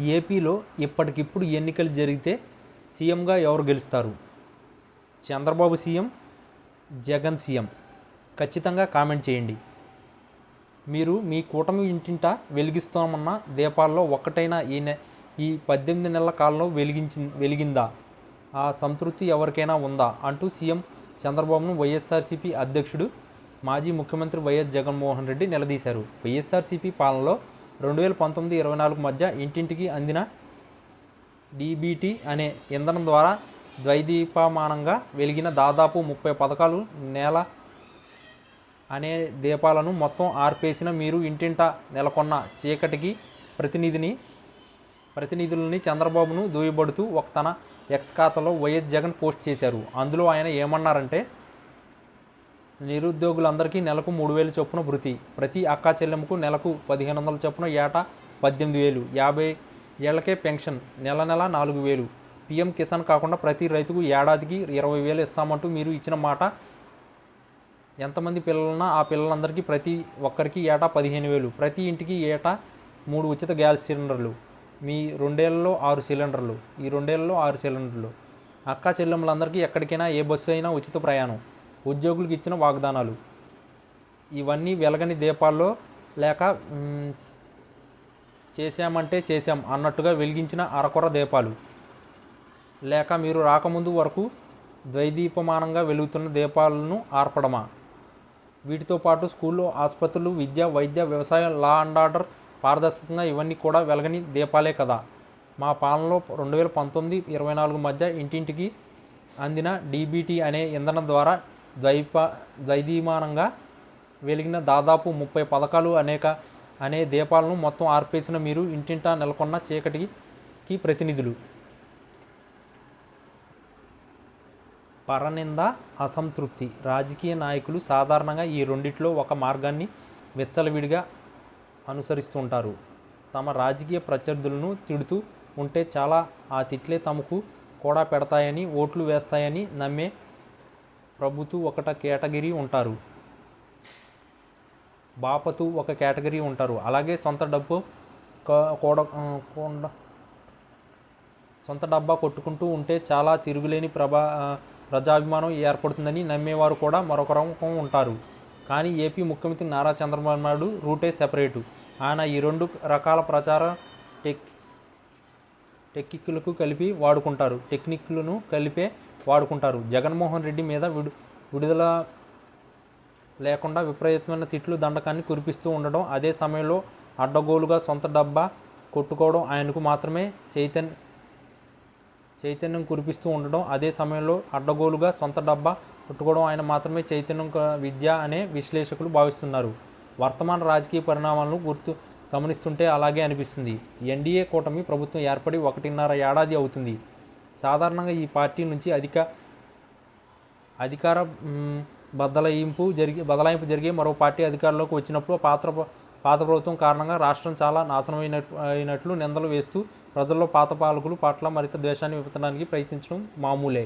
ఏపీలో ఇప్పటికిప్పుడు ఎన్నికలు జరిగితే సీఎంగా ఎవరు గెలుస్తారు? Chandrababu CM Jagan CM. ఖచ్చితంగా కామెంట్ చేయండి. మీరు మీ కూటమి ఇంటింట వెలిగిస్తామన్న దీపాల్లో ఒక్కటైనా ఈ నె ఈ పద్దెనిమిది నెలల కాలంలో వెలిగించి వెలిగిందా? ఆ సంతృప్తి ఎవరికైనా ఉందా? అంటూ సీఎం చంద్రబాబును వైఎస్ఆర్సీపీ అధ్యక్షుడు మాజీ ముఖ్యమంత్రి వైఎస్ జగన్మోహన్ రెడ్డి నిలదీశారు. వైఎస్ఆర్సీపీ పాలనలో రెండు వేల పంతొమ్మిది ఇరవై నాలుగు మధ్య ఇంటింటికి అందిన డీబీటీ అనే ఇంధనం ద్వారా ద్వైదీపమానంగా వెలిగిన దాదాపు ముప్పై పథకాలు నేల అనే దీపాలను మొత్తం ఆర్పేసిన మీరు ఇంటింట నెలకొన్న చీకటికి ప్రతినిధిని ప్రతినిధులని చంద్రబాబును దూయబడుతూ ఒక తన ఎక్స్ ఖాతాలో వైఎస్ జగన్ పోస్ట్ చేశారు. అందులో ఆయన ఏమన్నారంటే నిరుద్యోగులందరికీ నెలకు మూడు వేలు చొప్పున వృత్తి. ప్రతి అక్కా చెల్లెమ్మకు నెలకు పదిహేను వందల చొప్పున ఏటా పద్దెనిమిది వేలు. యాభై ఏళ్ళకే పెన్షన్ నెల నెల నాలుగు వేలు. పీఎం కిసాన్ కాకుండా ప్రతి రైతుకు ఏడాదికి ఇరవై వేలు ఇస్తామంటూ మీరు ఇచ్చిన మాట ఎంతమంది పిల్లలున్నా ఆ పిల్లలందరికీ ప్రతి ఒక్కరికి ఏటా పదిహేను వేలు. ప్రతి ఇంటికి ఏటా మూడు ఉచిత గ్యాస్ సిలిండర్లు. మీ రెండేళ్ళలో ఆరు సిలిండర్లు. ఈ రెండేళ్ళలో ఆరు సిలిండర్లు. అక్క చెల్లెమ్మలందరికీ ఎక్కడికైనా ఏ బస్సు అయినా ఉచిత ప్రయాణం. ఉద్యోగులకు ఇచ్చిన వాగ్దానాలు. ఇవన్నీ వెలగని దీపాల్లో లేక చేశామంటే చేశాం అన్నట్టుగా వెలిగించిన అరకొర దీపాలు. లేక మీరు రాకముందు వరకు ద్వైదీపమానంగా వెలుగుతున్న దీపాలను ఆర్పడమా? వీటితో పాటు స్కూల్లో ఆసుపత్రులు విద్య వైద్య వ్యవసాయం లా అండ్ ఆర్డర్ పారదర్శకంగా ఇవన్నీ కూడా వెలగని దీపాలే కదా. మా పాలనలో రెండు వేల పంతొమ్మిది ఇరవై నాలుగు మధ్య ఇంటింటికి అందిన డీబీటీ అనే ఇంధనం ద్వారా ద్వైప ద్వైదీమానంగా వెలిగిన దాదాపు ముప్పై పథకాలు అనేక అనే దీపాలను మొత్తం ఆర్పేసిన మీరు ఇంటింటా నెలకొన్న చీకటికి ప్రతినిధులు. పరనింద అసంతృప్తి. రాజకీయ నాయకులు సాధారణంగా ఈ రెండిట్లో ఒక మార్గాన్ని విచ్చలవిడిగా అనుసరిస్తుంటారు. తమ రాజకీయ ప్రత్యర్థులను తిడుతూ ఉంటే చాలా ఆ తిట్లే తమకు కూడా పెడతాయని ఓట్లు వేస్తాయని నమ్మే ప్రభుతు ఒకట కేటగిరీ ఉంటారు. బాపతు ఒక కేటగిరీ ఉంటారు. అలాగే సొంత డబ్బు క- కూడ కొండ సొంత డబ్బా కొట్టుకుంటూ ఉంటే చాలా తిరుగులేని ప్రభా ప్రజాభిమానం ఏర్పడుతుందని నమ్మేవారు కూడా మరొక రకం ఉంటారు. కానీ ఏపీ ముఖ్యమంత్రి నారా చంద్రబాబు నాయుడు రూటే సెపరేటు. ఆయన ఈ రెండు రకాల ప్రచార టెక్ టెక్నిక్లకు కలిపి వాడుకుంటారు. టెక్నిక్లను కలిపే వాడుకుంటారు. జగన్మోహన్ రెడ్డి మీద విడు విడుదల లేకుండా విపరీతమైన తిట్లు దండకాన్ని కురిపిస్తూ ఉండడం అదే సమయంలో అడ్డగోలుగా సొంత డబ్బా కొట్టుకోవడం ఆయనకు మాత్రమే చైతన్య చైతన్యం కురిపిస్తూ ఉండడం అదే సమయంలో అడ్డగోలుగా సొంత డబ్బా కొట్టుకోవడం ఆయన మాత్రమే చైతన్యం విద్య అనే విశ్లేషకులు భావిస్తున్నారు. వర్తమాన రాజకీయ పరిణామాలను గుర్తు గమనిస్తుంటే అలాగే అనిపిస్తుంది. ఎన్డీఏ కూటమి ప్రభుత్వం ఏర్పడి ఒకటిన్నర ఏడాది అవుతుంది. సాధారణంగా ఈ పార్టీ నుంచి అధిక అధికార బదలాయింపు జరిగి బదలాయింపు జరిగే మరో పార్టీ అధికారంలోకి వచ్చినప్పుడు పాత్ర పాత ప్రభుత్వం కారణంగా రాష్ట్రం చాలా నాశనమైన అయినట్లు నిందలు వేస్తూ ప్రజల్లో పాత పాలకులు పట్ల మరింత ద్వేషాన్ని విప్పడానికి ప్రయత్నించడం మామూలే.